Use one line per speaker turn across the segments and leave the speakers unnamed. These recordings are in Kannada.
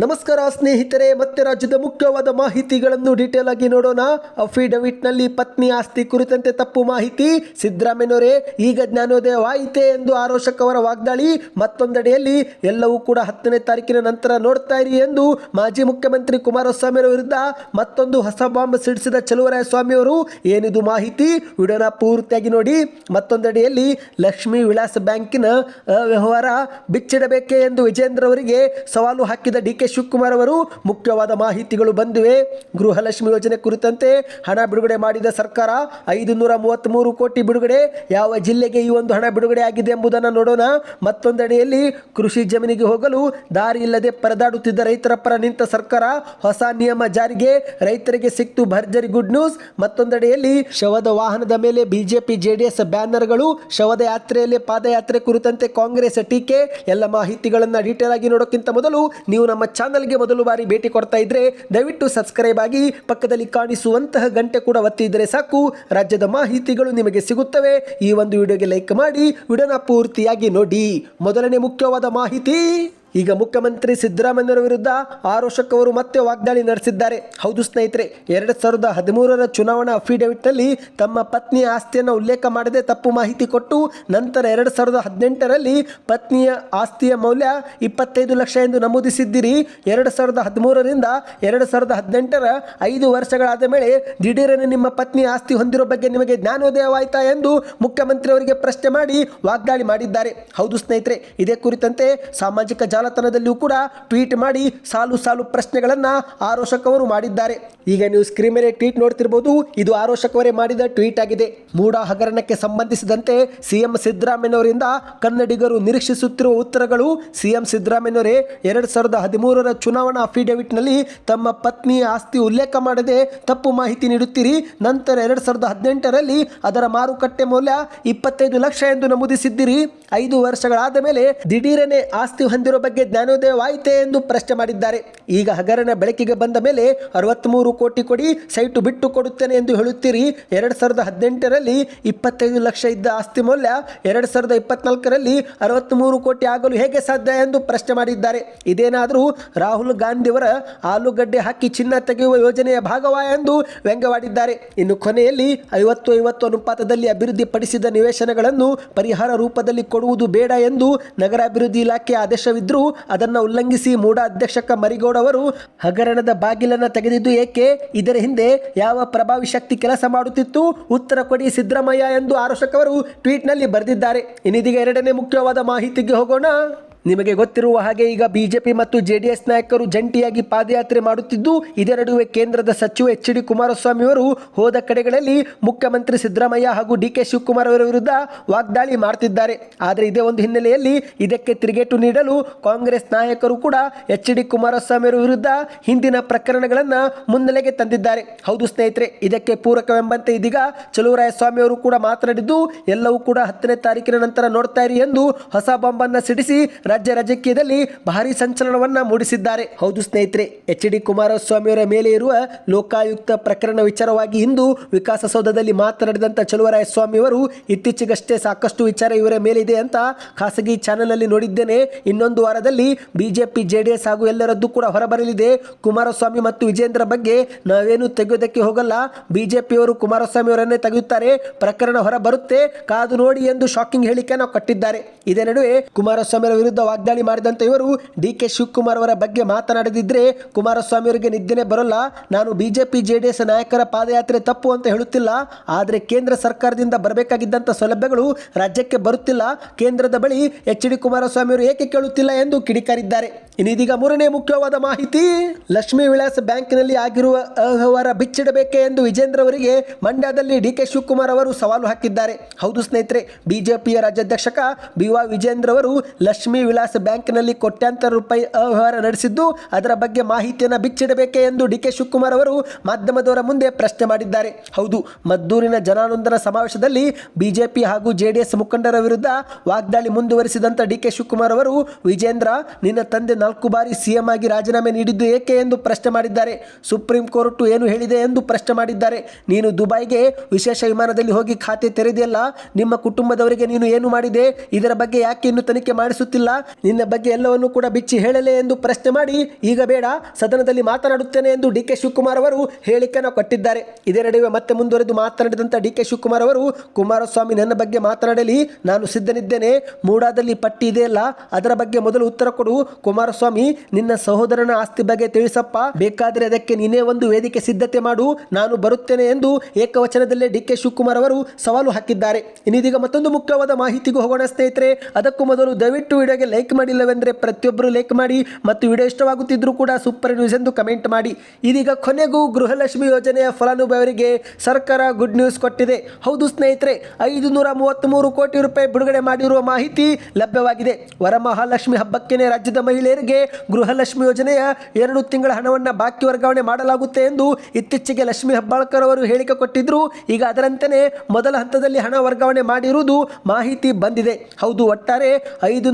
ನಮಸ್ಕಾರ ಸ್ನೇಹಿತರೆ, ಮತ್ತೆ ರಾಜ್ಯದ ಮುಖ್ಯವಾದ ಮಾಹಿತಿಗಳನ್ನು ಡೀಟೇಲ್ ಆಗಿ ನೋಡೋಣ. ಅಫಿಡವಿಟ್ನಲ್ಲಿ ಪತ್ನಿ ಆಸ್ತಿ ಕುರಿತಂತೆ ತಪ್ಪು ಮಾಹಿತಿ. ಸಿದ್ದರಾಮಯ್ಯನವರೇ, ಈಗ ಜ್ಞಾನೋದಯವಾಯಿತೆ ಎಂದು ಆರೋಷಕ್ ಅವರ ವಾಗ್ದಾಳಿ. ಮತ್ತೊಂದೆಡೆಯಲ್ಲಿ, ಎಲ್ಲವೂ ಕೂಡ ಹತ್ತನೇ ತಾರೀಕಿನ ನಂತರ ನೋಡ್ತಾ ಇರಿ ಎಂದು ಮಾಜಿ ಮುಖ್ಯಮಂತ್ರಿ ಕುಮಾರಸ್ವಾಮಿ ವಿರುದ್ಧ ಮತ್ತೊಂದು ಹೊಸ ಬಾಂಬ್ ಸಿಡಿಸಿದ ಚಲುವರಾಯ ಸ್ವಾಮಿ ಅವರು ಏನಿದು ಮಾಹಿತಿ ವಿಡಿಯೋನ ಪೂರ್ತಿಯಾಗಿ ನೋಡಿ. ಮತ್ತೊಂದೆಡೆಯಲ್ಲಿ, ಲಕ್ಷ್ಮೀ ವಿಳಾಸ ಬ್ಯಾಂಕಿನ ಅವ್ಯವಹಾರ ಬಿಚ್ಚಿಡಬೇಕೆ ಎಂದು ವಿಜೇಂದ್ರ ಅವರಿಗೆ ಸವಾಲು ಹಾಕಿದ ಡಿ ಕೆ ಶಿವಕುಮಾರ್ ಅವರು ಮುಖ್ಯವಾದ ಮಾಹಿತಿಗಳು ಬಂದಿವೆ. ಗೃಹಲಕ್ಷ್ಮಿ ಯೋಜನೆ ಕುರಿತಂತೆ ಹಣ ಬಿಡುಗಡೆ ಮಾಡಿದ ಸರ್ಕಾರ ಐದು ನೂರ ಮೂವತ್ತ್ಮೂರು ಕೋಟಿ ಬಿಡುಗಡೆ. ಯಾವ ಜಿಲ್ಲೆಗೆ ಈ ಒಂದು ಹಣ ಬಿಡುಗಡೆ ಆಗಿದೆ ಎಂಬುದನ್ನು ನೋಡೋಣ. ಮತ್ತೊಂದೆಡೆಯಲ್ಲಿ ಕೃಷಿ ಜಮೀನಿಗೆ ಹೋಗಲು ದಾರಿ ಇಲ್ಲದೆ ಪರದಾಡುತ್ತಿದ್ದ ರೈತರ ಪರ ನಿಂತ ಸರ್ಕಾರ ಹೊಸ ನಿಯಮ ಜಾರಿಗೆ. ರೈತರಿಗೆ ಸಿಕ್ತು ಭರ್ಜರಿ ಗುಡ್ ನ್ಯೂಸ್. ಮತ್ತೊಂದೆಡೆಯಲ್ಲಿ ಶವದ ವಾಹನದ ಮೇಲೆ ಬಿಜೆಪಿ, ಜೆಡಿಎಸ್ ಬ್ಯಾನರ್ಗಳು ಶವದ ಯಾತ್ರೆಯಲ್ಲಿ ಪಾದಯಾತ್ರೆ ಕುರಿತಂತೆ ಕಾಂಗ್ರೆಸ್ ಟೀಕೆ ಎಲ್ಲ ಮಾಹಿತಿಗಳನ್ನ ಡೀಟೇಲ್ ಆಗಿ ನೋಡೋಕ್ಕಿಂತ ಮೊದಲು ನೀವು ನಮ್ಮ ಚಾನಲ್ಗೆ ಮೊದಲು ಬಾರಿ ಭೇಟಿ ಕೊಡ್ತಾ ಇದ್ರೆ ದಯವಿಟ್ಟು ಸಬ್ಸ್ಕ್ರೈಬ್ ಆಗಿ ಪಕ್ಕದಲ್ಲಿ ಕಾಣಿಸುವಂತಹ ಗಂಟೆ ಕೂಡ ಒತ್ತಿದ್ರೆ ಸಾಕು. ರಾಜ್ಯದ ಮಾಹಿತಿಗಳು ನಿಮಗೆ ಸಿಗುತ್ತವೆ. ಈ ಒಂದು ವಿಡಿಯೋಗೆ ಲೈಕ್ ಮಾಡಿ. ವಿಡಿಯೋನ ಪೂರ್ತಿಯಾಗಿ ನೋಡಿ. ಮೊದಲನೇ ಮುಖ್ಯವಾದ ಮಾಹಿತಿ. ಈಗ ಮುಖ್ಯಮಂತ್ರಿ ಸಿದ್ದರಾಮಯ್ಯರ ವಿರುದ್ಧ ಆರೋಷಕ್ ಅವರು ಮತ್ತೆ ವಾಗ್ದಾಳಿ ನಡೆಸಿದ್ದಾರೆ. ಹೌದು ಸ್ನೇಹಿತರೆ, ಎರಡು ಸಾವಿರದ ಹದಿಮೂರರ ಚುನಾವಣಾ ಅಫಿಡವಿಟ್ನಲ್ಲಿ ತಮ್ಮ ಪತ್ನಿಯ ಆಸ್ತಿಯನ್ನು ಉಲ್ಲೇಖ ಮಾಡದೆ ತಪ್ಪು ಮಾಹಿತಿ ಕೊಟ್ಟು ನಂತರ ಎರಡು ಸಾವಿರದ ಹದಿನೆಂಟರಲ್ಲಿ ಪತ್ನಿಯ ಆಸ್ತಿಯ ಮೌಲ್ಯ ಇಪ್ಪತ್ತೈದು ಲಕ್ಷ ಎಂದು ನಮೂದಿಸಿದ್ದೀರಿ. ಎರಡು ಸಾವಿರದ ಹದಿಮೂರರಿಂದ ಎರಡು ಸಾವಿರದ ಹದಿನೆಂಟರ ಐದು ವರ್ಷಗಳಾದ ಮೇಲೆ ದಿಢೀರನೆ ನಿಮ್ಮ ಪತ್ನಿ ಆಸ್ತಿ ಹೊಂದಿರೋ ಬಗ್ಗೆ ನಿಮಗೆ ಜ್ಞಾನೋದಯವಾಯಿತಾ ಎಂದು ಮುಖ್ಯಮಂತ್ರಿ ಅವರಿಗೆ ಪ್ರಶ್ನೆ ಮಾಡಿ ವಾಗ್ದಾಳಿ ಮಾಡಿದ್ದಾರೆ. ಹೌದು ಸ್ನೇಹಿತರೆ, ಇದೇ ಕುರಿತಂತೆ ಸಾಮಾಜಿಕ ಜಾಲತಾಣದಲ್ಲಿಯೂ ಕೂಡ ಟ್ವೀಟ್ ಮಾಡಿ ಸಾಲು ಸಾಲು ಪ್ರಶ್ನೆಗಳನ್ನ ಆರೋಷಕ್ ಮಾಡಿದ್ದಾರೆ. ಈಗ ನೀವು ಸ್ಕ್ರೀನ್ ಮೇಲೆ ಟ್ವೀಟ್ ನೋಡ್ತಿರ್ಬೋದು, ಇದು ಆರೋಷಕ್ ಮಾಡಿದ ಟ್ವೀಟ್ ಆಗಿದೆ. ಮೂಡ ಹಗರಣಕ್ಕೆ ಸಂಬಂಧಿಸಿದಂತೆ ಸಿಎಂ ಸಿದ್ದರಾಮಯ್ಯವರಿಂದ ಕನ್ನಡಿಗರು ನಿರೀಕ್ಷಿಸುತ್ತಿರುವ ಉತ್ತರಗಳು ಸಿಎಂ ಸಿದ್ದರಾಮಯ್ಯವರೇ ಎರಡು ಸಾವಿರದ ಹದಿಮೂರರ ಚುನಾವಣಾ ಅಫಿಡವಿಟ್ನಲ್ಲಿ ತಮ್ಮ ಪತ್ನಿ ಆಸ್ತಿ ಉಲ್ಲೇಖ ಮಾಡದೆ ತಪ್ಪು ಮಾಹಿತಿ ನೀಡುತ್ತೀರಿ, ನಂತರ ಎರಡು ಸಾವಿರದ ಹದಿನೆಂಟರಲ್ಲಿ ಅದರ ಮಾರುಕಟ್ಟೆ ಮೌಲ್ಯ ಇಪ್ಪತ್ತೈದು ಲಕ್ಷ ಎಂದು ನಮೂದಿಸಿದ್ದೀರಿ. ಐದು ವರ್ಷಗಳಾದ ಮೇಲೆ ದಿಢೀರನೆ ಆಸ್ತಿ ಹೊಂದಿರುವ ಜ್ಞಾನೋದಯವಾಯಿತೆ ಎಂದು ಪ್ರಶ್ನೆ ಮಾಡಿದ್ದಾರೆ. ಈಗ ಹಗರಣ ಬೆಳಕಿಗೆ ಬಂದ ಮೇಲೆ ಅರವತ್ತ್ಮೂರು ಕೋಟಿ ಕೊಡಿ ಸೈಟು ಬಿಟ್ಟು ಕೊಡುತ್ತೇನೆ ಎಂದು ಹೇಳುತ್ತೀರಿ. ಎರಡು ಸಾವಿರದ ಹದಿನೆಂಟರಲ್ಲಿ ಇಪ್ಪತ್ತೈದು ಲಕ್ಷ ಇದ್ದ ಆಸ್ತಿ ಮೌಲ್ಯ ಎರಡು ಸಾವಿರದ ಇಪ್ಪತ್ನಾಲ್ಕರಲ್ಲಿ ಅರವತ್ತ್ಮೂರು ಕೋಟಿ ಆಗಲು ಹೇಗೆ ಸಾಧ್ಯ ಎಂದು ಪ್ರಶ್ನೆ ಮಾಡಿದ್ದಾರೆ. ಇದೇನಾದರೂ ರಾಹುಲ್ ಗಾಂಧಿಯವರ ಆಲೂಗಡ್ಡೆ ಹಾಕಿ ಚಿನ್ನ ತೆಗೆಯುವ ಯೋಜನೆಯ ಭಾಗವಾ ಎಂದು ವ್ಯಂಗ್ಯವಾಡಿದ್ದಾರೆ. ಇನ್ನು ಕೊನೆಯಲ್ಲಿ ಐವತ್ತು ಐವತ್ತು ಅನುಪಾತದಲ್ಲಿ ಅಭಿವೃದ್ಧಿಪಡಿಸಿದ ನಿವೇಶನಗಳನ್ನು ಪರಿಹಾರ ರೂಪದಲ್ಲಿ ಕೊಡುವುದು ಬೇಡ ಎಂದು ನಗರಾಭಿವೃದ್ಧಿ ಇಲಾಖೆ ಆದೇಶವಿದ್ದರೂ ಅದನ್ನು ಉಲ್ಲಂಘಿಸಿ ಮೂಡ ಅಧ್ಯಕ್ಷಕ ಮರಿಗೌಡ ಅವರು ಹಗರಣದ ಬಾಗಿಲನ್ನು ತೆಗೆದಿದ್ದು ಏಕೆ? ಇದರ ಹಿಂದೆ ಯಾವ ಪ್ರಭಾವಿ ಶಕ್ತಿ ಕೆಲಸ ಮಾಡುತ್ತಿತ್ತು? ಉತ್ತರ ಕೊಡಿ ಸಿದ್ದರಾಮಯ್ಯ ಎಂದು ಆರೋಷಕ್ ಅವರು ಟ್ವೀಟ್ನಲ್ಲಿ ಬರೆದಿದ್ದಾರೆ. ಇನ್ನಿದೀಗ ಎರಡನೇ ಮುಖ್ಯವಾದ ಮಾಹಿತಿಗೆ ಹೋಗೋಣ. ನಿಮಗೆ ಗೊತ್ತಿರುವ ಹಾಗೆ ಈಗ ಬಿಜೆಪಿ ಮತ್ತು ಜೆಡಿಎಸ್ ನಾಯಕರು ಜಂಟಿಯಾಗಿ ಪಾದಯಾತ್ರೆ ಮಾಡುತ್ತಿದ್ದು ಇದರ ನಡುವೆ ಕೇಂದ್ರದ ಸಚಿವ ಎಚ್ ಡಿ ಕುಮಾರಸ್ವಾಮಿ ಅವರು ಹೋದ ಕಡೆಗಳಲ್ಲಿ ಮುಖ್ಯಮಂತ್ರಿ ಸಿದ್ದರಾಮಯ್ಯ ಹಾಗೂ ಡಿ ಕೆ ಶಿವಕುಮಾರ್ ಅವರ ವಿರುದ್ಧ ವಾಗ್ದಾಳಿ ಮಾಡ್ತಿದ್ದಾರೆ. ಆದರೆ ಇದೇ ಒಂದು ಹಿನ್ನೆಲೆಯಲ್ಲಿ ಇದಕ್ಕೆ ತಿರುಗೇಟು ನೀಡಲು ಕಾಂಗ್ರೆಸ್ ನಾಯಕರು ಕೂಡ ಎಚ್ ಡಿ ಕುಮಾರಸ್ವಾಮಿ ಅವರ ವಿರುದ್ಧ ಹಿಂದಿನ ಪ್ರಕರಣಗಳನ್ನು ಮುನ್ನೆಲೆಗೆ ತಂದಿದ್ದಾರೆ. ಹೌದು ಸ್ನೇಹಿತರೆ, ಇದಕ್ಕೆ ಪೂರಕವೆಂಬಂತೆ ಇದೀಗ ಚಲುವರಾಯಸ್ವಾಮಿ ಅವರು ಕೂಡ ಮಾತನಾಡಿದ್ದು, ಎಲ್ಲವೂ ಕೂಡ ಹತ್ತನೇ ತಾರೀಕಿನ ನಂತರ ನೋಡ್ತಾ ಇರಿ ಎಂದು ಹೊಸ ಬಾಂಬನ್ನು ಸಿಡಿಸಿ ರಾಜ್ಯ ರಾಜಕೀಯದಲ್ಲಿ ಭಾರಿ ಸಂಚಲನವನ್ನ ಮೂಡಿಸಿದ್ದಾರೆ. ಹೌದು ಸ್ನೇಹಿತರೆ, ಎಚ್ ಡಿ ಕುಮಾರಸ್ವಾಮಿ ಅವರ ಮೇಲೆ ಇರುವ ಲೋಕಾಯುಕ್ತ ಪ್ರಕರಣ ವಿಚಾರವಾಗಿ ಇಂದು ವಿಕಾಸಸೌಧದಲ್ಲಿ ಚಲುವರಾಯಸ್ವಾಮಿ ಅವರು ಇತ್ತೀಚೆಗಷ್ಟೇ ಸಾಕಷ್ಟು ವಿಚಾರ ಇವರ ಮೇಲಿದೆ ಅಂತ ಖಾಸಗಿ ಚಾನೆಲ್ನಲ್ಲಿ ನೋಡಿದ್ದೇನೆ. ಇನ್ನೊಂದು ವಾರದಲ್ಲಿ ಬಿಜೆಪಿ, ಜೆಡಿಎಸ್ ಹಾಗೂ ಎಲ್ಲರದ್ದು ಕೂಡ ಹೊರಬರಲಿದೆ. ಕುಮಾರಸ್ವಾಮಿ ಮತ್ತು ವಿಜೇಂದ್ರ ಬಗ್ಗೆ ನಾವೇನು ತೆಗೆಯೋದಕ್ಕೆ ಹೋಗಲ್ಲ. ಬಿಜೆಪಿಯವರು ಕುಮಾರಸ್ವಾಮಿ ಅವರನ್ನೇ ತೆಗೆಯುತ್ತಾರೆ. ಪ್ರಕರಣ ಹೊರಬರುತ್ತೆ. ಕಾದು ನೋಡಿ ಎಂದು ಶಾಕಿಂಗ್ ಹೇಳಿಕೆ ನಾವು ಕಟ್ಟಿದ್ದಾರೆ. ಇದೇ ನಡುವೆ ಕುಮಾರಸ್ವಾಮಿ ಅವರ ವಾಗ್ದಾಳಿ ಮಾಡಿದಂಥ ಇವರು ಡಿ ಕೆ ಶಿವಕುಮಾರ್ ಅವರ ಬಗ್ಗೆ ಮಾತನಾಡದಿದ್ದರೆ ಕುಮಾರಸ್ವಾಮಿ ಅವರಿಗೆ ನಿದ್ದೆನೆ ಬರೋಲ್ಲ. ನಾನು ಬಿಜೆಪಿ, ಜೆಡಿಎಸ್ ನಾಯಕರ ಪಾದಯಾತ್ರೆ ತಪ್ಪು ಅಂತ ಹೇಳುತ್ತಿಲ್ಲ. ಆದರೆ ಕೇಂದ್ರ ಸರ್ಕಾರದಿಂದ ಬರಬೇಕಾಗಿದ್ದಂಥ ಸೌಲಭ್ಯಗಳು ರಾಜ್ಯಕ್ಕೆ ಬರುತ್ತಿಲ್ಲ. ಕೇಂದ್ರದ ಬಳಿ ಎಚ್ ಡಿ ಕುಮಾರಸ್ವಾಮಿ ಅವರು ಏಕೆ ಕೇಳುತ್ತಿಲ್ಲ ಎಂದು ಕಿಡಿಕಾರಿದ್ದಾರೆ. ಇನ್ನೀದೀಗ ಮೂರನೇ ಮುಖ್ಯವಾದ ಮಾಹಿತಿ, ಲಕ್ಷ್ಮೀ ವಿಲಾಸ್ ಬ್ಯಾಂಕ್ನಲ್ಲಿ ಆಗಿರುವ ಅವ್ಯವಹಾರ ಬಿಚ್ಚಿಡಬೇಕೆ ಎಂದು ವಿಜೇಂದ್ರ ಅವರಿಗೆ ಮಂಡ್ಯದಲ್ಲಿ ಡಿ ಕೆ ಶಿವಕುಮಾರ್ ಅವರು ಸವಾಲು ಹಾಕಿದ್ದಾರೆ. ಹೌದು ಸ್ನೇಹಿತರೆ, ಬಿಜೆಪಿಯ ರಾಜ್ಯಾಧ್ಯಕ್ಷಕ ಬಿ ವಾ ವಿಜೇಂದ್ರ ಅವರು ಲಕ್ಷ್ಮೀ ವಿಲಾಸ್ ಬ್ಯಾಂಕ್ನಲ್ಲಿ ಕೋಟ್ಯಾಂತರ ರೂಪಾಯಿ ಅವ್ಯವಹಾರ ನಡೆಸಿದ್ದು, ಅದರ ಬಗ್ಗೆ ಮಾಹಿತಿಯನ್ನು ಬಿಚ್ಚಿಡಬೇಕೆ ಎಂದು ಡಿ ಕೆ ಶಿವಕುಮಾರ್ ಅವರು ಮಾಧ್ಯಮದವರ ಮುಂದೆ ಪ್ರಶ್ನೆ ಮಾಡಿದ್ದಾರೆ. ಹೌದು, ಮದ್ದೂರಿನ ಜನಾನಂದನ ಸಮಾವೇಶದಲ್ಲಿ ಬಿಜೆಪಿ ಹಾಗೂ ಜೆಡಿಎಸ್ ಮುಖಂಡರ ವಿರುದ್ಧ ವಾಗ್ದಾಳಿ ಮುಂದುವರಿಸಿದಂಥ ಡಿ ಕೆ ಶಿವಕುಮಾರ್ ಅವರು, ವಿಜೇಂದ್ರ, ನಿನ್ನ ತಂದೆ ನಾಲ್ಕು ಬಾರಿ ಸಿಎಂ ಆಗಿ ರಾಜೀನಾಮೆ ನೀಡಿದ್ದು ಏಕೆ ಎಂದು ಪ್ರಶ್ನೆ ಮಾಡಿದ್ದಾರೆ. ಸುಪ್ರೀಂ ಕೋರ್ಟ್ ಏನು ಹೇಳಿದೆ ಎಂದು ಪ್ರಶ್ನೆ ಮಾಡಿದ್ದಾರೆ. ನೀನು ದುಬೈಗೆ ವಿಶೇಷ ವಿಮಾನದಲ್ಲಿ ಹೋಗಿ ಖಾತೆ ತೆರೆದಿಲ್ಲ ನಿಮ್ಮ ಕುಟುಂಬದವರಿಗೆ ನೀನು ಏನು ಮಾಡಿದೆ? ಇದರ ಬಗ್ಗೆ ಯಾಕೆ ಇನ್ನು ತನಿಖೆ ಮಾಡಿಸುತ್ತಿಲ್ಲ? ನಿನ್ನ ಬಗ್ಗೆ ಎಲ್ಲವನ್ನು ಕೂಡ ಬಿಚ್ಚಿ ಹೇಳಲೇ ಎಂದು ಪ್ರಶ್ನೆ ಮಾಡಿ, ಈಗ ಬೇಡ, ಸದನದಲ್ಲಿ ಮಾತನಾಡುತ್ತೇನೆ ಎಂದು ಡಿ ಕೆ ಶಿವಕುಮಾರ್ ಅವರು ಹೇಳಿಕೆಯನ್ನು ಕೊಟ್ಟಿದ್ದಾರೆ. ಇದೇ ನಡುವೆ ಮತ್ತೆ ಮುಂದುವರೆದು ಮಾತನಾಡಿದಂಥ ಡಿ ಕೆ ಶಿವಕುಮಾರ್ ಅವರು, ಕುಮಾರಸ್ವಾಮಿ ನನ್ನ ಬಗ್ಗೆ ಮಾತನಾಡಲಿ, ನಾನು ಸಿದ್ಧನಿದ್ದೇನೆ, ಮೂಡಾದಲ್ಲಿ ಪಟ್ಟಿ ಇದೆಯಲ್ಲ, ಅದರ ಬಗ್ಗೆ ಮೊದಲು ಉತ್ತರ ಕೊಡು ಕುಮಾರಸ್ವಾಮಿ ನಿನ್ನ ಸಹೋದರನ ಆಸ್ತಿ ಬಗ್ಗೆ ತಿಳಿಸಪ್ಪ. ಬೇಕಾದರೆ ಅದಕ್ಕೆ ನೀನೇ ಒಂದು ವೇದಿಕೆ ಸಿದ್ಧತೆ ಮಾಡು. ನಾನು ಬರುತ್ತೇನೆ ಎಂದು ಏಕವಚನದಲ್ಲೇ ಡಿ ಕೆ ಶಿವಕುಮಾರ್ ಅವರು ಸವಾಲು ಹಾಕಿದ್ದಾರೆ. ಇನ್ನಿದೀಗ ಮತ್ತೊಂದು ಮುಖ್ಯವಾದ ಮಾಹಿತಿಗೂ ಹೋಗೋಣ ಸ್ನೇಹಿತರೆ. ಅದಕ್ಕೂ ಮೊದಲು ದಯವಿಟ್ಟು ವಿಡಿಯೋಗೆ ಲೈಕ್ ಮಾಡಿಲ್ಲವೆಂದರೆ ಪ್ರತಿಯೊಬ್ಬರು ಲೈಕ್ ಮಾಡಿ ಮತ್ತು ವಿಡಿಯೋ ಇಷ್ಟವಾಗುತ್ತಿದ್ದರೂ ಕೂಡ ಸೂಪರ್ ನ್ಯೂಸ್ ಎಂದು ಕಮೆಂಟ್ ಮಾಡಿ. ಇದೀಗ ಕೊನೆಗೂ ಗೃಹಲಕ್ಷ್ಮಿ ಯೋಜನೆಯ ಫಲಾನುಭವಿಗಳಿಗೆ ಸರ್ಕಾರ ಗುಡ್ ನ್ಯೂಸ್ ಕೊಟ್ಟಿದೆ. ಹೌದು ಸ್ನೇಹಿತರೆ ಐದು ನೂರ ಮೂವತ್ತ್ಮೂರು ಕೋಟಿ ರೂಪಾಯಿ ಬಿಡುಗಡೆ ಮಾಡಿರುವ ಮಾಹಿತಿ ಲಭ್ಯವಾಗಿದೆ. ವರಮಹಾಲಕ್ಷ್ಮಿ ಹಬ್ಬಕ್ಕೇನೆ ರಾಜ್ಯದ ಮಹಿಳೆಯರಿಗೆ ಗೃಹಲಕ್ಷ್ಮಿ ಯೋಜನೆಯ ಎರಡು ತಿಂಗಳ ಹಣವನ್ನು ಬಾಕಿ ವರ್ಗಾವಣೆ ಮಾಡಲಾಗುತ್ತೆ ಎಂದು ಇತ್ತೀಚೆಗೆ ಲಕ್ಷ್ಮಿ ಹೆಬ್ಬಾಳ್ಕರ್ ಅವರು ಹೇಳಿಕೆ ಕೊಟ್ಟಿದ್ರು. ಈಗ ಅದರಂತೆಯೇ ಮೊದಲ ಹಂತದಲ್ಲಿ ಹಣ ವರ್ಗಾವಣೆ ಮಾಡಿರುವುದು ಮಾಹಿತಿ ಬಂದಿದೆ. ಹೌದು, ಒಟ್ಟಾರೆ ಐದು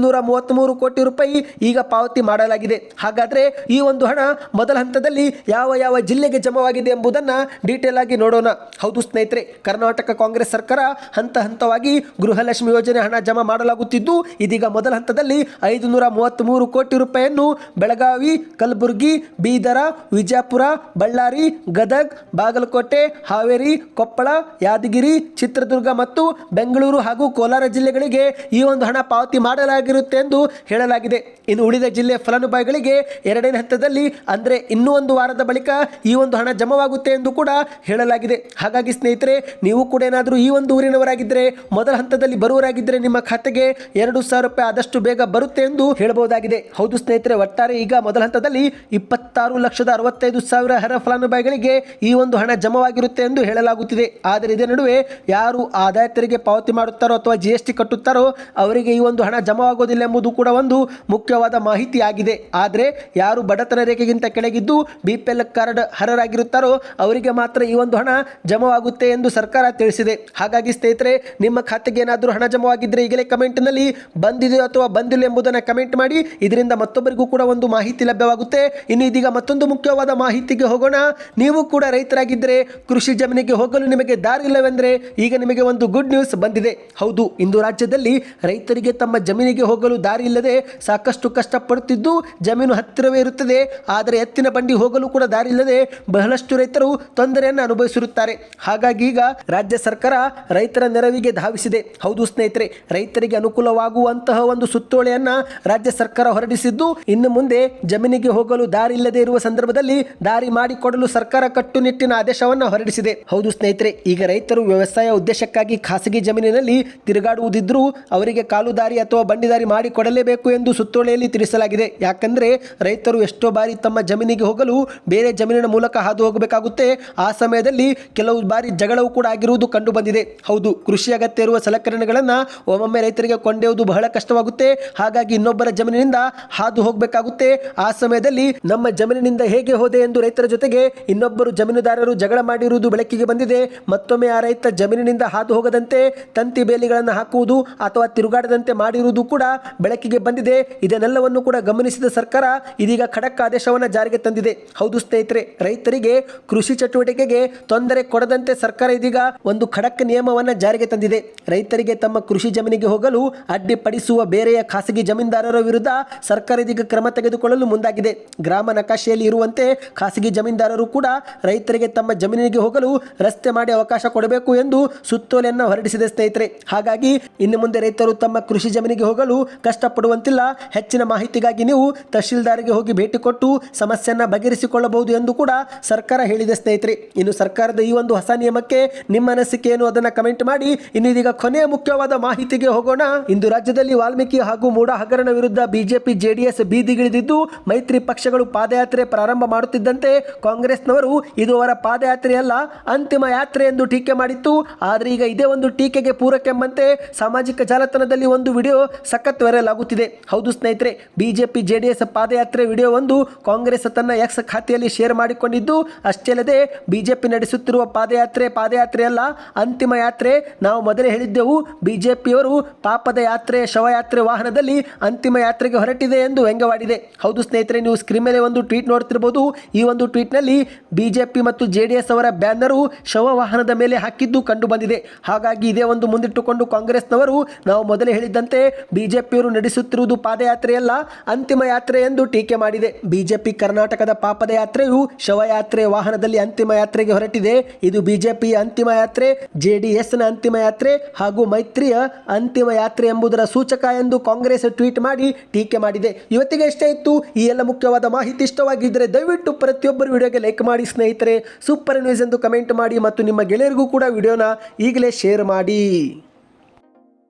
ಕೋಟಿ ರೂಪಾಯಿ ಈಗ ಪಾವತಿ ಮಾಡಲಾಗಿದೆ. ಹಾಗಾದರೆ ಈ ಒಂದು ಹಣ ಮೊದಲ ಹಂತದಲ್ಲಿ ಯಾವ ಯಾವ ಜಿಲ್ಲೆಗೆ ಜಮವಾಗಿದೆ ಎಂಬುದನ್ನು ಡೀಟೇಲ್ ಆಗಿ ನೋಡೋಣ. ಹೌದು ಸ್ನೇಹಿತರೆ, ಕರ್ನಾಟಕ ಕಾಂಗ್ರೆಸ್ ಸರ್ಕಾರ ಹಂತ ಹಂತವಾಗಿ ಗೃಹಲಕ್ಷ್ಮಿ ಯೋಜನೆ ಹಣ ಜಮಾ ಮಾಡಲಾಗುತ್ತಿದ್ದು, ಇದೀಗ ಮೊದಲ ಹಂತದಲ್ಲಿ ಐದು ನೂರ ಮೂವತ್ತ್ಮೂರು ಕೋಟಿ ರೂಪಾಯಿಯನ್ನು ಬೆಳಗಾವಿ, ಕಲಬುರಗಿ, ಬೀದರ, ವಿಜಯಪುರ, ಬಳ್ಳಾರಿ, ಗದಗ್, ಬಾಗಲಕೋಟೆ, ಹಾವೇರಿ, ಕೊಪ್ಪಳ, ಯಾದಗಿರಿ, ಚಿತ್ರದುರ್ಗ ಮತ್ತು ಬೆಂಗಳೂರು ಹಾಗೂ ಕೋಲಾರ ಜಿಲ್ಲೆಗಳಿಗೆ ಈ ಒಂದು ಹಣ ಪಾವತಿ ಮಾಡಲಾಗಿರುತ್ತೆ ಎಂದು ಹೇಳಲಾಗಿದೆ. ಇನ್ನು ಉಳಿದ ಜಿಲ್ಲೆ ಫಲಾನುಭವಿಗಳಿಗೆ ಎರಡನೇ ಹಂತದಲ್ಲಿ ಅಂದರೆ ಇನ್ನೂ ಒಂದು ವಾರದ ಬಳಿಕ ಈ ಒಂದು ಹಣ ಜಮವಾಗುತ್ತೆ ಎಂದು ಕೂಡ ಹೇಳಲಾಗಿದೆ. ಹಾಗಾಗಿ ಸ್ನೇಹಿತರೆ, ನೀವು ಕೂಡ ಏನಾದರೂ ಈ ಒಂದು ಊರಿನವರಾಗಿದ್ದರೆ ಮೊದಲ ಹಂತದಲ್ಲಿ ಬರುವರಾಗಿದ್ದರೆ ನಿಮ್ಮ ಖಾತೆಗೆ ಎರಡು ಸಾವಿರ ರೂಪಾಯಿ ಆದಷ್ಟು ಬೇಗ ಬರುತ್ತೆ ಎಂದು ಹೇಳಬಹುದಾಗಿದೆ. ಹೌದು ಸ್ನೇಹಿತರೆ, ಒಟ್ಟಾರೆ ಈಗ ಮೊದಲ ಹಂತದಲ್ಲಿ ಇಪ್ಪತ್ತಾರು ಲಕ್ಷದ ಅರವತ್ತೈದು ಸಾವಿರ ಹರ ಫಲಾನುಭವಿಗಳಿಗೆ ಈ ಒಂದು ಹಣ ಜಮವಾಗಿರುತ್ತೆ ಎಂದು ಹೇಳಲಾಗುತ್ತಿದೆ. ಆದರೆ ಇದೇ ನಡುವೆ ಯಾರು ಆದಾಯ ತೆರಿಗೆ ಪಾವತಿ ಮಾಡುತ್ತಾರೋ ಅಥವಾ ಜಿ ಎಸ್ ಟಿ ಕಟ್ಟುತ್ತಾರೋ ಅವರಿಗೆ ಈ ಒಂದು ಹಣ ಜಮವಾಗೋದಿಲ್ಲ ಎಂಬುದು ಕೂಡ ಒಂದು ಮುಖ್ಯವಾದ ಮಾಹಿತಿ ಆಗಿದೆ ಆದರೆ ಯಾರು ಬಡತನ ರೇಖೆಗಿಂತ ಕೆಳಗಿದ್ದು ಬಿ ಪಿ ಎಲ್ ಕಾರ್ಡ್ ಹರರಾಗಿರುತ್ತಾರೋ ಅವರಿಗೆ ಮಾತ್ರ ಈ ಒಂದು ಹಣ ಜಮವಾಗುತ್ತೆ ಎಂದು ಸರ್ಕಾರ ತಿಳಿಸಿದೆ. ಹಾಗಾಗಿ ಸ್ನೇಹಿತರೆ, ನಿಮ್ಮ ಖಾತೆಗೆ ಏನಾದರೂ ಹಣ ಜಮವಾಗಿದ್ದರೆ ಈಗಲೇ ಕಮೆಂಟ್ನಲ್ಲಿ ಬಂದಿದೆ ಅಥವಾ ಬಂದಿಲ್ಲ ಎಂಬುದನ್ನು ಕಮೆಂಟ್ ಮಾಡಿ. ಇದರಿಂದ ಮತ್ತೊಬ್ಬರಿಗೂ ಕೂಡ ಒಂದು ಮಾಹಿತಿ ಲಭ್ಯವಾಗುತ್ತೆ. ಇನ್ನು ಇದೀಗ ಮತ್ತೊಂದು ಮುಖ್ಯವಾದ ಮಾಹಿತಿಗೆ ಹೋಗೋಣ. ನೀವು ಕೂಡ ರೈತರಾಗಿದ್ದರೆ ಕೃಷಿ ಜಮೀನಿಗೆ ಹೋಗಲು ನಿಮಗೆ ದಾರಿ ಇಲ್ಲವೆಂದರೆ ಈಗ ನಿಮಗೆ ಒಂದು ಗುಡ್ ನ್ಯೂಸ್ ಬಂದಿದೆ. ಹೌದು, ಇಂದು ರಾಜ್ಯದಲ್ಲಿ ರೈತರಿಗೆ ತಮ್ಮ ಜಮೀನಿಗೆ ಹೋಗಲು ದಾರಿ ಇಲ್ಲದೆ ಸಾಕಷ್ಟು ಕಷ್ಟಪಡುತ್ತಿದ್ದು ಜಮೀನು ಹತ್ತಿರವೇ ಇರುತ್ತದೆ. ಆದರೆ ಎತ್ತಿನ ಬಂಡಿ ಹೋಗಲು ಕೂಡ ದಾರಿ ಇಲ್ಲದೆ ಬಹಳಷ್ಟು ರೈತರು ತೊಂದರೆಯನ್ನು ಅನುಭವಿಸಿರುತ್ತಾರೆ. ಹಾಗಾಗಿ ಈಗ ರಾಜ್ಯ ಸರ್ಕಾರ ರೈತರ ನೆರವಿಗೆ ಧಾವಿಸಿದೆ. ಹೌದು ಸ್ನೇಹಿತರೆ, ರೈತರಿಗೆ ಅನುಕೂಲವಾಗುವಂತಹ ಒಂದು ಸುತ್ತೋಳೆಯನ್ನು ರಾಜ್ಯ ಸರ್ಕಾರ ಹೊರಡಿಸಿದ್ದು ಇನ್ನು ಮುಂದೆ ಜಮೀನಿಗೆ ಹೋಗಲು ದಾರಿ ಇಲ್ಲದೆ ಇರುವ ಸಂದರ್ಭದಲ್ಲಿ ದಾರಿ ಮಾಡಿಕೊಡಲು ಸರ್ಕಾರ ಕಟ್ಟುನಿಟ್ಟಿನ ಆದೇಶವನ್ನು ಹೊರಡಿಸಿದೆ. ಹೌದು ಸ್ನೇಹಿತರೆ, ಈಗ ರೈತರು ವ್ಯವಸಾಯ ಉದ್ದೇಶಕ್ಕಾಗಿ ಖಾಸಗಿ ಜಮೀನಿನಲ್ಲಿ ತಿರುಗಾಡುವುದಿದ್ರೂ ಅವರಿಗೆ ಕಾಲು ದಾರಿ ಅಥವಾ ಬಂಡಿ ದಾರಿ ಮಾಡಿ ಕೊಡಲೇಬೇಕು ಎಂದು ಸುತ್ತೋಲೆಯಲ್ಲಿ ತಿಳಿಸಲಾಗಿದೆ. ಯಾಕಂದ್ರೆ ರೈತರು ಎಷ್ಟೋ ಬಾರಿ ತಮ್ಮ ಜಮೀನಿಗೆ ಹೋಗಲು ಬೇರೆ ಜಮೀನಿನ ಮೂಲಕ ಹಾದು ಹೋಗಬೇಕಾಗುತ್ತೆ. ಆ ಸಮಯದಲ್ಲಿ ಕೆಲವು ಬಾರಿ ಜಗಳವು ಕೂಡ ಆಗಿರುವುದು ಕಂಡು ಬಂದಿದೆ ಹೌದು, ಕೃಷಿ ಅಗತ್ಯ ಇರುವ ಸಲಕರಣೆಗಳನ್ನು ಒಮ್ಮೊಮ್ಮೆ ರೈತರಿಗೆ ಕೊಂಡೊಯ್ಯುವುದು ಬಹಳ ಕಷ್ಟವಾಗುತ್ತೆ. ಹಾಗಾಗಿ ಇನ್ನೊಬ್ಬರ ಜಮೀನಿನಿಂದ ಹಾದು ಹೋಗಬೇಕಾಗುತ್ತೆ. ಆ ಸಮಯದಲ್ಲಿ ನಮ್ಮ ಜಮೀನಿನಿಂದ ಹೇಗೆ ಹೋದೆ ಎಂದು ರೈತರ ಜೊತೆಗೆ ಇನ್ನೊಬ್ಬರು ಜಮೀನುದಾರರು ಜಗಳ ಮಾಡಿರುವುದು ಬೆಳಕಿಗೆ ಬಂದಿದೆ. ಮತ್ತೊಮ್ಮೆ ಆ ರೈತ ಜಮೀನಿನಿಂದ ಹಾದು ಹೋಗದಂತೆ ತಂತಿ ಬೇಲಿಗಳನ್ನು ಹಾಕುವುದು ಅಥವಾ ತಿರುಗಾಡದಂತೆ ಮಾಡಿರುವುದು ಕೂಡ ಬೆಳಕಿಗೆ ಬಂದಿದೆ. ಇದನ್ನೆಲ್ಲವನ್ನು ಕೂಡ ಗಮನಿಸಿದ ಸರ್ಕಾರ ಇದೀಗ ಖಡಕ್ ಆದೇಶವನ್ನು ಜಾರಿಗೆ ತಂದಿದೆ. ಹೌದು ಸ್ನೇಹಿತರೆ, ರೈತರಿಗೆ ಕೃಷಿ ಚಟುವಟಿಕೆಗೆ ತೊಂದರೆ ಕೊಡದಂತೆ ಸರ್ಕಾರ ಇದೀಗ ಒಂದು ಖಡಕ್ ನಿಯಮವನ್ನು ಜಾರಿಗೆ ತಂದಿದೆ. ರೈತರಿಗೆ ತಮ್ಮ ಕೃಷಿ ಜಮೀನಿಗೆ ಹೋಗಲು ಅಡ್ಡಿಪಡಿಸುವ ಬೇರೆಯ ಖಾಸಗಿ ಜಮೀನ್ದಾರರ ವಿರುದ್ಧ ಸರ್ಕಾರ ಇದೀಗ ಕ್ರಮ ತೆಗೆದುಕೊಳ್ಳಲು ಮುಂದಾಗಿದೆ. ಗ್ರಾಮ ನಕಾಶೆಯಲ್ಲಿ ಇರುವಂತೆ ಖಾಸಗಿ ಜಮೀನ್ದಾರರು ಕೂಡ ರೈತರಿಗೆ ತಮ್ಮ ಜಮೀನಿಗೆ ಹೋಗಲು ರಸ್ತೆ ಮಾಡಿ ಅವಕಾಶ ಕೊಡಬೇಕು ಎಂದು ಸುತ್ತೋಲೆಯನ್ನು ಹೊರಡಿಸಿದೆ ಸ್ನೇಹಿತರೆ. ಹಾಗಾಗಿ ಇನ್ನು ಮುಂದೆ ರೈತರು ತಮ್ಮ ಕೃಷಿ ಜಮೀನಿಗೆ ಹೋಗಲು ಕಷ್ಟಪಡುವಂತಿಲ್ಲ. ಹೆಚ್ಚಿನ ಮಾಹಿತಿಗಾಗಿ ನೀವು ತಹಶೀಲ್ದಾರ್ಗೆ ಹೋಗಿ ಭೇಟಿ ಕೊಟ್ಟು ಸಮಸ್ಯೆಯನ್ನು ಬಗೆಹರಿಸಿಕೊಳ್ಳಬಹುದು ಎಂದು ಕೂಡ ಸರ್ಕಾರ ಹೇಳಿದೆ ಸ್ನೇಹಿತರೆ. ಇನ್ನು ಸರ್ಕಾರದ ಈ ಒಂದು ಹೊಸ ನಿಯಮಕ್ಕೆ ನಿಮ್ಮ ಅನಿಸಿಕೆ ಏನು ಅದನ್ನು ಕಮೆಂಟ್ ಮಾಡಿ. ಇನ್ನು ಇದೀಗ ಕೊನೆಯ ಮುಖ್ಯವಾದ ಮಾಹಿತಿಗೆ ಹೋಗೋಣ. ಇಂದು ರಾಜ್ಯದಲ್ಲಿ ವಾಲ್ಮೀಕಿ ಹಾಗೂ ಮೂಡ ಹಗರಣ ವಿರುದ್ಧ ಬಿಜೆಪಿ, ಜೆಡಿಎಸ್ ಬೀದಿಗಿಳಿದಿದ್ದು, ಮೈತ್ರಿ ಪಕ್ಷಗಳು ಪಾದಯಾತ್ರೆ ಪ್ರಾರಂಭ ಮಾಡುತ್ತಿದ್ದಂತೆ ಕಾಂಗ್ರೆಸ್ನವರು ಇದು ಅವರ ಪಾದಯಾತ್ರೆಯಲ್ಲ, ಅಂತಿಮ ಯಾತ್ರೆ ಎಂದು ಟೀಕೆ ಮಾಡಿತ್ತು. ಆದರೆ ಈಗ ಇದೇ ಒಂದು ಟೀಕೆಗೆ ಪೂರಕೆಂಬಂತೆ ಸಾಮಾಜಿಕ ಜಾಲತಾಣದಲ್ಲಿ ಒಂದು ವಿಡಿಯೋ ಸಖತ್ ವೈರಲ್ ಆಗುತ್ತಿದೆ. ಹೌದು ಸ್ನೇಹಿತರೆ, ಬಿಜೆಪಿ ಜೆಡಿಎಸ್ ಪಾದಯಾತ್ರೆ ವಿಡಿಯೋ ಒಂದು ಕಾಂಗ್ರೆಸ್ ತನ್ನ ಎಕ್ಸ್ ಖಾತೆಯಲ್ಲಿ ಶೇರ್ ಮಾಡಿಕೊಂಡಿದ್ದು, ಅಷ್ಟೇ ಅಲ್ಲದೆ ಬಿಜೆಪಿ ನಡೆಸುತ್ತಿರುವ ಪಾದಯಾತ್ರೆ ಪಾದಯಾತ್ರೆಯಲ್ಲ, ಅಂತಿಮ ಯಾತ್ರೆ ನಾವು ಮೊದಲೇ ಹೇಳಿದ್ದೆವು. ಬಿಜೆಪಿಯವರು ಪಾಪದ ಯಾತ್ರೆ, ಶವಯಾತ್ರೆ ವಾಹನದಲ್ಲಿ ಅಂತಿಮ ಯಾತ್ರೆಗೆ ಹೊರಟಿದೆ ಎಂದು ಎಂದು ವ್ಯಂಗ್ಯವಾಡಿದೆ. ಹೌದು ಸ್ನೇಹಿತರೆ, ನೀವು ಸ್ಕ್ರೀನ್ ಮೇಲೆ ಒಂದು ಟ್ವೀಟ್ ನೋಡ್ತಿರ್ಬೋದು. ಈ ಒಂದು ಟ್ವೀಟ್ನಲ್ಲಿ ಬಿಜೆಪಿ ಮತ್ತು ಜೆ ಡಿ ಎಸ್ ಅವರ ಬ್ಯಾನರು ಶವ ವಾಹನದ ಮೇಲೆ ಹಾಕಿದ್ದು ಕಂಡು ಬಂದಿದೆ ಹಾಗಾಗಿ ಇದೇ ಒಂದು ಮುಂದಿಟ್ಟುಕೊಂಡು ಕಾಂಗ್ರೆಸ್ನವರು, ನಾವು ಮೊದಲೇ ಹೇಳಿದ್ದಂತೆ ಬಿಜೆಪಿಯವರು ನಡೆಸುತ್ತಿರುವುದು ಪಾದಯಾತ್ರೆಯಲ್ಲ, ಅಂತಿಮ ಯಾತ್ರೆ ಎಂದು ಟೀಕೆ ಮಾಡಿದೆ. ಬಿಜೆಪಿ ಕರ್ನಾಟಕದ ಪಾಪದ ಯಾತ್ರೆಯು ಶವಯಾತ್ರೆ ವಾಹನದಲ್ಲಿ ಅಂತಿಮ ಯಾತ್ರೆಗೆ ಹೊರಟಿದೆ. ಇದು ಬಿಜೆಪಿಯ ಅಂತಿಮ ಯಾತ್ರೆ ಜೆ ಡಿ ಎಸ್ನ ಅಂತಿಮ ಯಾತ್ರೆ ಹಾಗೂ ಮೈತ್ರಿಯ ಅಂತಿಮ ಯಾತ್ರೆ ಎಂಬುದರ ಸೂಚಕ ಎಂದು ಕಾಂಗ್ರೆಸ್ ಟ್ವೀಟ್ ಮಾಡಿ ಟೀಕೆ ಮಾಡಿದೆ. ಇವತ್ತಿಗೆ ಇಷ್ಟ ಇತ್ತು, ಈ ಎಲ್ಲ ಮುಖ್ಯವಾದ ಮಾಹಿತಿ ಇಷ್ಟವಾಗಿದ್ದರೆ ದಯವಿಟ್ಟು ಪ್ರತಿಯೊಬ್ಬರು ವಿಡಿಯೋಗೆ ಲೈಕ್ ಮಾಡಿ ಸ್ನೇಹಿತರೆ. ಸೂಪರ್ ನ್ಯೂಸ್ ಎಂದು ಕಮೆಂಟ್ ಮಾಡಿ ಮತ್ತು ನಿಮ್ಮ ಗೆಳೆಯರಿಗೂ ಕೂಡ ವಿಡಿಯೋನ ಈಗಲೇ ಶೇರ್ ಮಾಡಿ.